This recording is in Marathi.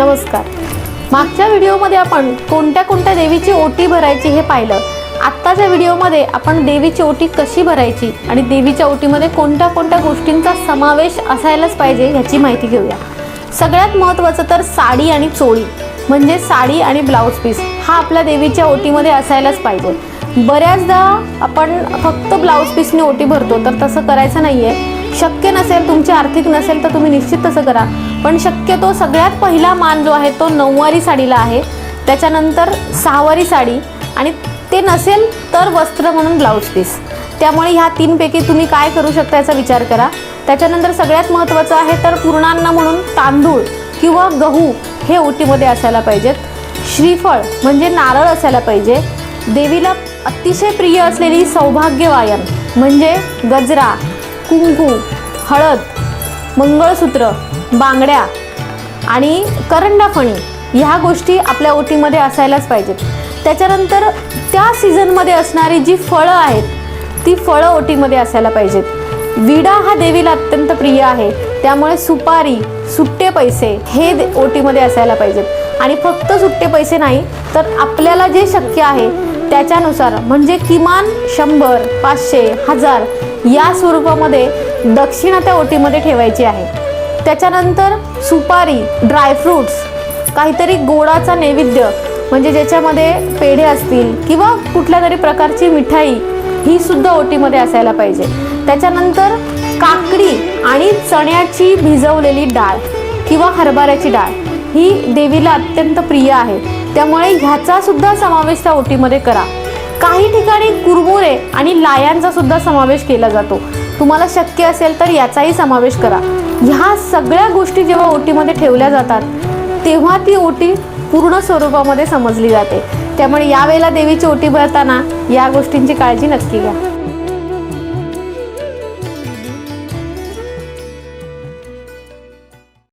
नमस्कार. मागच्या व्हिडिओमध्ये आपण कोणत्या कोणत्या देवीची ओटी भरायची हे पाहिलं. आत्ताच्या व्हिडिओमध्ये आपण देवीची ओटी कशी भरायची आणि देवीच्या ओटीमध्ये कोणत्या कोणत्या गोष्टींचा समावेश असायलाच पाहिजे ह्याची माहिती घेऊया. सगळ्यात महत्त्वाचं तर साडी आणि चोळी म्हणजे साडी आणि ब्लाऊज पीस हा आपल्या देवीच्या ओटीमध्ये असायलाच पाहिजे. बऱ्याचदा आपण फक्त ब्लाऊज पीसने ओटी भरतो तर तसं करायचं नाही आहे शक्य नसेल तुमची आर्थिक नसेल तर तुम्ही निश्चित तसं करा. पण शक्यतो सगळ्यात पहिला मान जो आहे तो नऊवारी साडीला आहे. त्याच्यानंतर सहावारी साडी आणि ते नसेल तर वस्त्र म्हणून ब्लाऊज पीस. त्यामुळे ह्या तीनपैकी तुम्ही काय करू शकता याचा विचार करा. त्याच्यानंतर सगळ्यात महत्त्वाचं आहे तर पूर्णान्न म्हणून तांदूळ किंवा गहू हे ओटीमध्ये असायला पाहिजेत. श्रीफळ म्हणजे नारळ असायला पाहिजे. देवीला अतिशय प्रिय असलेली सौभाग्यवायन म्हणजे गजरा कुंकू हळद मंगळसूत्र बांगड्या आणि करंडाफणी ह्या गोष्टी आपल्या ओटीमध्ये असायलाच पाहिजेत. त्याच्यानंतर त्या सीझनमध्ये असणारी जी फळं आहेत ती फळं ओटीमध्ये असायला पाहिजेत. विडा हा देवीला अत्यंत प्रिय आहे. त्यामुळे सुपारी सुट्टे पैसे हे दे- ओटीमध्ये असायला पाहिजेत. आणि फक्त सुट्टे पैसे नाही तर आपल्याला जे शक्य आहे त्याच्यानुसार म्हणजे किमान शंभर पाचशे हजार या स्वरूपामध्ये दक्षिणा त्या ओटीमध्ये ठेवायची आहे. त्याच्यानंतर सुपारी ड्रायफ्रूट्स काहीतरी गोडाचा नैवेद्य म्हणजे ज्याच्यामध्ये पेढे असतील किंवा कुठल्या तरी प्रकारची मिठाई ही सुद्धा ओटीमध्ये असायला पाहिजे. त्याच्यानंतर काकडी आणि चण्याची भिजवलेली डाळ किंवा हरभऱ्याची डाळ ही देवीला अत्यंत प्रिय आहे. त्यामुळे ह्याचा सुद्धा समावेश त्या ओटीमध्ये करा. काही ठिकाणी कुरमुरे आणि लायांचा सुद्धा समावेश केला जातो. तुम्हाला शक्य असेल तर याचाही समावेश करा. ह्या सगळ्या गोष्टी जेव्हा ओटीमध्ये ठेवल्या जातात तेव्हा ती ओटी पूर्ण स्वरूपामध्ये समजली जाते. त्यामुळे यावेळेला देवीची ओटी भरताना या गोष्टींची काळजी नक्की घ्या.